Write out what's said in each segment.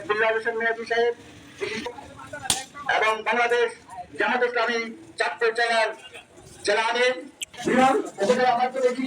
বিল্লাহ হোসেন মেহাদি সাহেব এবং বাংলাদেশ জামাত ইসলামী চাঁদপুর জেলার জেলা আমির আমাদের রাজ্যমন্ত্রী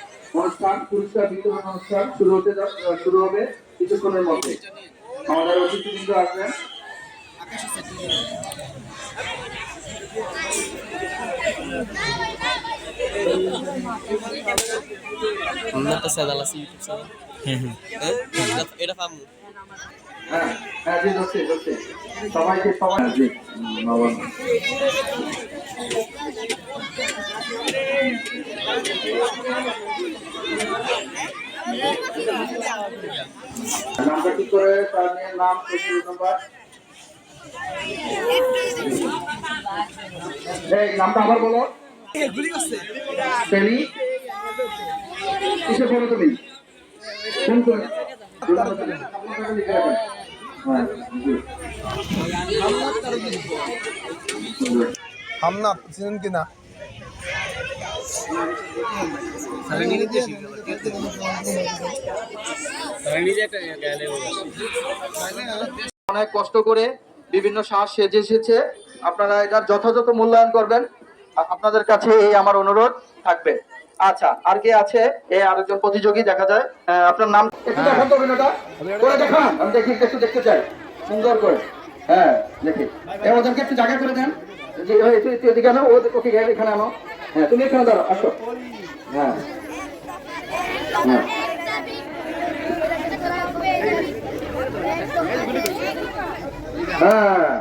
অনুষ্ঠান পুরস্কার বিতরণ অনুষ্ঠান শুরু হতে শুরু হবে কিছুক্ষণের মধ্যে। আমাদের অতিথিবৃন্দ আসবেন। একটা স্যাদাল আছে ইউটিউব চ্যানেল হ্যাঁ। এটা পাবো হ্যাঁ হ্যাঁ জি ধরছে ধরছে সবাইকে সবাই জি। বাবা নামটা ঠিক করে? তার নাম নম্বর এই নামটা আবার বলো পেলি কিসে পড়ো তুমি কোন কোন হামনা চিনেন কিনা অনেক কষ্ট করে বিভিন্ন শ্বাস সেজে এসেছে। আপনারা এটার যথাযথ মূল্যায়ন করবেন। আপনাদের কাছে এই আমার অনুরোধ থাকবে। আচ্ছা আর কে আছে? এই আরেকজন প্রতিযোগী দেখা যায়। আপনার নাম? একটু দেখান তো অভিনয়টা। করে দেখান। আমি দেখি একটু দেখতে চাই। সুন্দর করে। হ্যাঁ দেখি। ওদেরকে একটু জায়গা করে দেন। তুই তুই এদিকে আনো। ওকে এখানে আনো। হ্যাঁ তুমি এখানে দাঁড়াও, আসো। হ্যাঁ। হ্যাঁ। হ্যাঁ।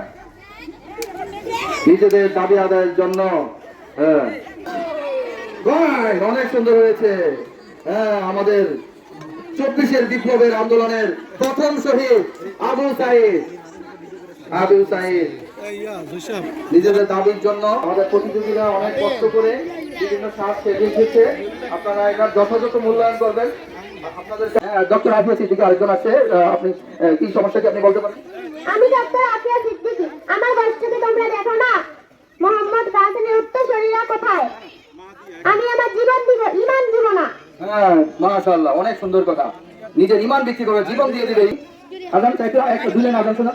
নিজেদের দাবি আদায়ের জন্য হ্যাঁ। অনেক সুন্দর হয়েছে। হ্যাঁ আমাদের চব্বিশের বিপ্লবের আন্দোলনের প্রথম শহীদ আবু সাইদ। আবু সাইদ। নিজেদের দাবির জন্য আমাদের প্রতিযোগীরা অনেক কষ্ট করে বিভিন্ন সাজ সেজে আপনারা এটার যথাযথ মূল্যায়ন করবেন। আপনাদের ডক্টর আফিয়া সিদ্দিকি আরেকজন আছে। আপনি আহ, কি সমস্যা কি আপনি বলতে পারেন? আমি ডক্টর আফিয়া সিদ্দিকী। আমার কষ্টকে তোমরা দেখো না? মোহাম্মদ কাসেমের উত্তর কোথায়? আমি আমার জীবন দিব ইমান দিব না। হ্যাঁ মাশাআল্লাহ অনেক সুন্দর কথা। নিজের ইমান বিক্রি করে জীবন দিয়ে দিবে। আজান চাইতে একটা দিলেন আজান শোনা।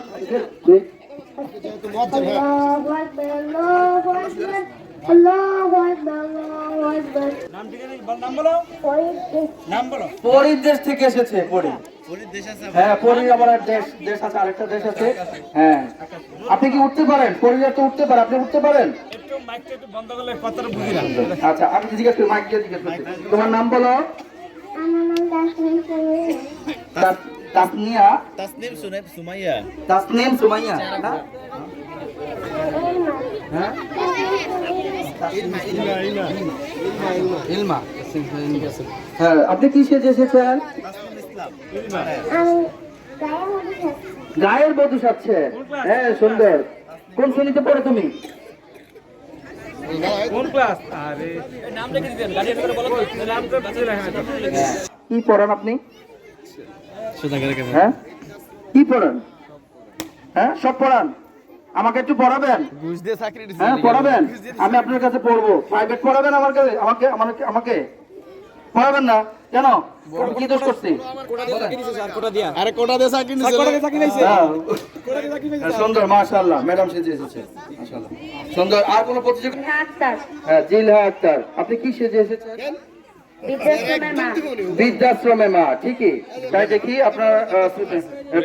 পরীর দেশ থেকে এসেছে পরি। হ্যাঁ পরি আমার দেশ দেশ আছে আরেকটা দেশ আছে। হ্যাঁ। আপনি কি উঠতে পারেন? পরিবার তো উঠতে পারে আপনি উঠতে পারেন? আচ্ছা আমি জিজ্ঞেস করি মাইক জিজ্ঞেস করছি। তোমার নাম বলো? আমার নাম তাসনিয়া। তাসনিম সুনে সুমাইয়া। তাসনিম সুমাইয়া না? হ্যাঁ? ইলমা হ্যাঁ আপনি কি সেজে এসেছেন? গায়ের বধূ সাজছে। হ্যাঁ সুন্দর। কোন শ্রেণীতে পড়ে তুমি? কি পড়ান আপনি? হ্যাঁ? কি পড়ান? হ্যাঁ? সব পড়ান? আমাকে একটু পড়াবেন? হ্যাঁ পড়াবেন? আমি আপনার কাছে পড়ব। প্রাইভেট পড়াবেন আমার কাছে আমাকে? আমাকে? আমাকে? পড়াবেন না? কেন? কি দোষ করছি? আরে কোটা দে সাকিন হ্যাঁ। সুন্দর মাশাআল্লাহ। ম্যাডাম সেজে এসেছে। সুন্দর আর কোনো প্রতিযোগী আক্তার। হ্যাঁ জিলহা আক্তার। আপনি কি সেজে এসেছেন? বৃদ্ধাশ্রমে মা। ঠিকই। তাই দেখি আপনার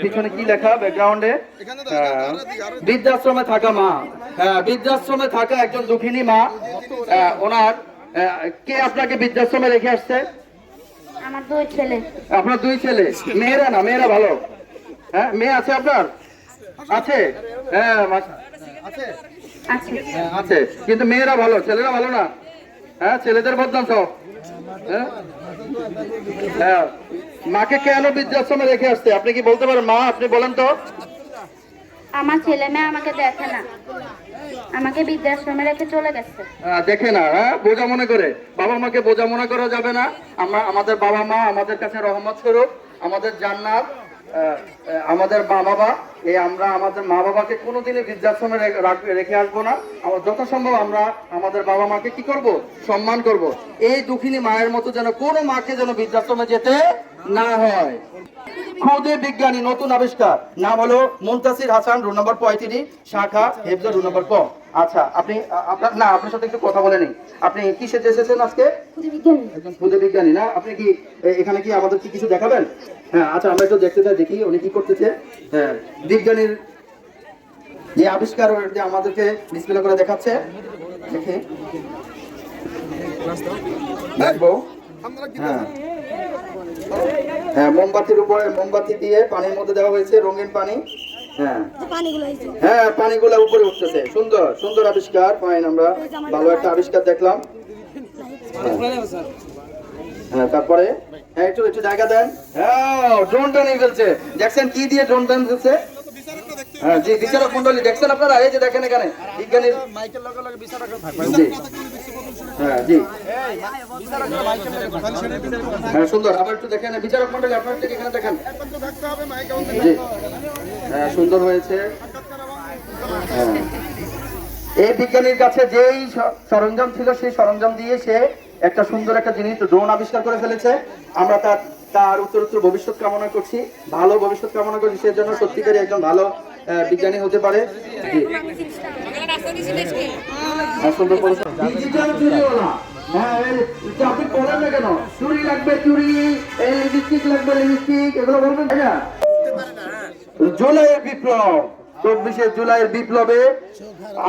পিছনে কি লেখা ব্যাকগ্রাউন্ডে বৃদ্ধাশ্রমে থাকা মা। হ্যাঁ বৃদ্ধাশ্রমে থাকা একজন দুঃখিনী মা। ওনার কে আপনাকে বৃদ্ধাশ্রমে রেখে আসছে? আমার দুই ছেলে। আপনার দুই ছেলে। মেয়েরা না মেয়েরা ভালো। হ্যাঁ মেয়ে আছে আপনার? আছে? হ্যাঁ আছে। আছে। হ্যাঁ, আছে। কিন্তু মেয়েরা ভালো ছেলেরা ভালো না। হ্যাঁ ছেলেদের বদনাম সব। হ্যাঁ? হ্যাঁ। মাকে কেন বৃদ্ধাশ্রমে রেখে আসতে? আপনি কি বলতে পারেন? মা আপনি বলেন তো। আমার ছেলে মেয়ে আমাকে দেখে না। আমাকে বৃদ্ধাশ্রমে রেখে চলে গেছে। দেখে না হ্যাঁ? বোঝা মনে করে। বাবা মাকে বোঝা মনে করা যাবে না। আমরা আমাদের বাবা মা আমাদের কাছে রহমত স্বরূপ আমাদের জান্নাত। আমাদের মা বাবা, এই আমরা আমাদের মা বাবাকে কোনোদিনই বৃদ্ধাশ্রমে রাখ- আসব না। আমার যথাসম্ভব আমরা আমাদের বাবা মাকে কি করব? সম্মান করব। এই দুঃখিনী মায়ের মতো যেন কোনো মাকে যেন বৃদ্ধাশ্রমে যেতে না হয়। খুদে বিজ্ঞানী নতুন আবিষ্কার। নাম হলো মুন্তাসির হাসান রুল নম্বর পঁয়ত্রিশ শাখা হেফজা রুল নম্বর ক আচ্ছা আপনি আপনার না আপনার সাথে একটু কথা বলে নিই। আপনি কিসে এসেছেন আজকে? একজন খুদে বিজ্ঞানী না? আপনি কি এখানে কি আমাদের কি কিছু দেখাবেন? হ্যাঁ আচ্ছা আমরা একটু দেখতে চাই দেখি উনি কি করতেছে। হ্যাঁ বিজ্ঞানীর যে আবিষ্কার যে আমাদেরকে ডিসপ্লে করে দেখাচ্ছে দেখি। দেখব। হ্যাঁ। হ্যাঁ মোমবাতির উপরে মোমবাতি দিয়ে পানির মধ্যে দেওয়া হয়েছে রঙিন পানি। হ্যাঁ। হ্যাঁ পানিগুলো উপরে উঠতেছে। সুন্দর সুন্দর আবিষ্কার ফাইন আমরা ভালো একটা আবিষ্কার দেখলাম। হ্যাঁ। হ্যাঁ তারপরে হ্যাঁ একটু একটু জায়গা দেন। হ্যাঁ ড্রোনটা নিয়ে ফেলছে। দেখছেন কি দিয়ে ড্রোনটা নিয়ে ফেলছে? হ্যাঁ জি বিচারক মন্ডলী দেখছেন আপনারা? এই যে দেখেন এখানে বিজ্ঞানীর হ্যাঁ হ্যাঁ সুন্দর। আবার একটু দেখেন, বিচারক মন্ডলী, আপনার থেকে এখানে দেখেন। হ্যাঁ সুন্দর হয়েছে। হ্যাঁ। এই বিজ্ঞানীর কাছে যেই সরঞ্জাম ছিল, সেই সরঞ্জাম দিয়ে সে একটা সুন্দর একটা জিনিস, ড্রোন আবিষ্কার করে ফেলেছে। আমরা তার তার উত্তর উত্তর ভবিষ্যৎ কামনা করছি। ভালো ভবিষ্যৎ কামনা করছি, সে জন্য সত্যিকারই একজন ভালো বিজ্ঞানী হতে পারে। জুলাইয়ের বিপ্লব, চব্বিশে জুলাইয়ের বিপ্লবে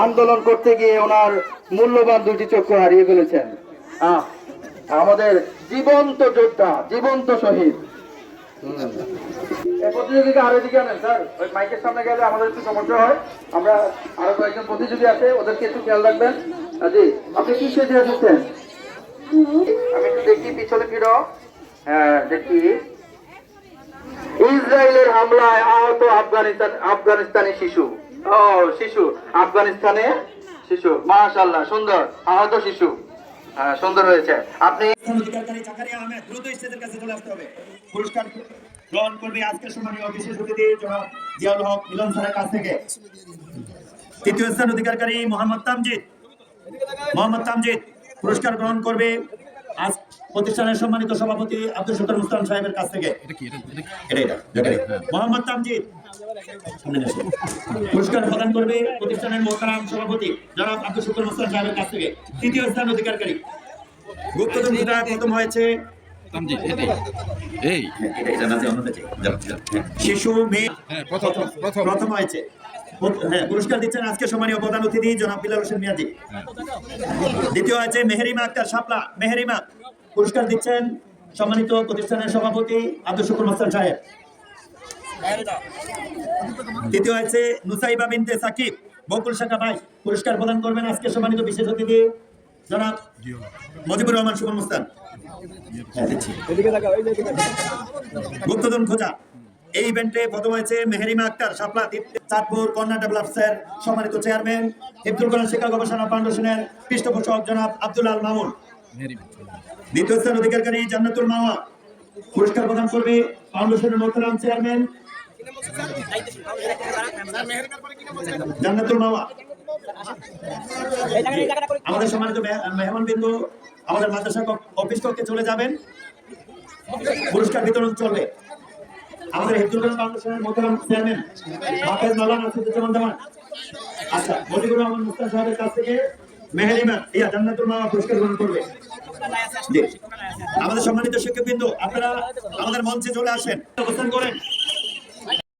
আন্দোলন করতে গিয়ে ওনার মূল্যবান দুটি চক্ষু হারিয়ে ফেলেছেন। আমাদের জীবন্ত যোদ্ধা, জীবন্ত শহীদ এই প্রতিযোগীকে আরও ওই মাইকের সামনে গেলে আমাদের একটু সমস্যা হয়। আমরা আরও কয়েকজন প্রতিযোগী আছে খেয়াল রাখবেন। আপনি কি আমি দেখি, পিছনে হ্যাঁ দেখি। ইসরায়েলের হামলায় আহত আফগানিস্তান আফগানিস্তানি শিশু। ও, শিশু। আফগানিস্তানে শিশু। মাশাআল্লাহ, সুন্দর, আহত শিশু। সুন্দর হয়েছে। আপনি আহমেদ দ্রুত স্টেজের কাছে চলে আসতে হবে। পুরস্কার গ্রহণ করবে আজকের সম্মানীয় বিশেষ অতিথি জনাব জিয়াউল হক মিলন স্যারের কাছ থেকে। তৃতীয় স্থান অধিকারী মোহাম্মদ তামজিদ। মোহাম্মদ তামজিদ পুরস্কার গ্রহণ করবে আজ প্রতিষ্ঠানের সম্মানিত সভাপতি আব্দুল সত্তর মুস্তান সাহেবের কাছ থেকে। মোহাম্মদ তামজিদ। পুরস্কার প্রদান করবে প্রতিষ্ঠানের মোহতারাম সভাপতি জনাব আব্দুল সত্তর মুস্তান সাহেবের কাছ থেকে। তৃতীয় স্থান অধিকারী গুপ্তধন যেটা প্রথম হয়েছে। শিশু মেয়ে প্রথম হয়েছে। হ্যাঁ পুরস্কার দিচ্ছেন আজকে সম্মানীয় প্রধান অতিথি জনাব বিলাল হোসেন মিয়াজি। দ্বিতীয় হয়েছে মেহেরিমা আক্তার শাপলা। মেহেরিমা পুরস্কার দিচ্ছেন সম্মানিত প্রতিষ্ঠানের সভাপতি আব্দুল শুকুর মাস্টার সাহেব। তৃতীয় হয়েছে নুসাইবা বিনতে সাকিব। বকুল শাখা ভাই পুরস্কার প্রদান করবেন আজকে সম্মানিত বিশেষ অতিথি। জনাব মজিবুর রহমান শুভন মুস্তান। হ্যাঁ, গুপ্তধন খোঁজা। এই ইভেন্টে প্রথম হয়েছে মেহেরিমা আক্তার শাপলা চাঁদপুর সম্মানিত চেয়ারম্যান ইবদুল কালাম শিক্ষা গবেষণা ফাউন্ডেশনের পৃষ্ঠপোষক জনাব আব্দুল আল মামুন। দ্বিতীয় স্থান অধিকারী জান্নাতুল মাওয়া। পুরস্কার প্রদান করবে ফাউন্ডেশনের মোহতারাম চেয়ারম্যান জান্নাতুল আমাদের সম্মানিত মেহমান বিন্দু আমাদের মাদ্রাসা অফিস কক্ষে চলে যাবেন। পুরস্কার বিতরণ চলবে। আমাদের আচ্ছা কাছ থেকে ইয়া জান্নাতুল পুরস্কার গ্রহণ করবে। আমাদের সম্মানিত শিক্ষকবৃন্দ, আপনারা আমাদের মঞ্চে চলে আসেন। অবস্থান করেন।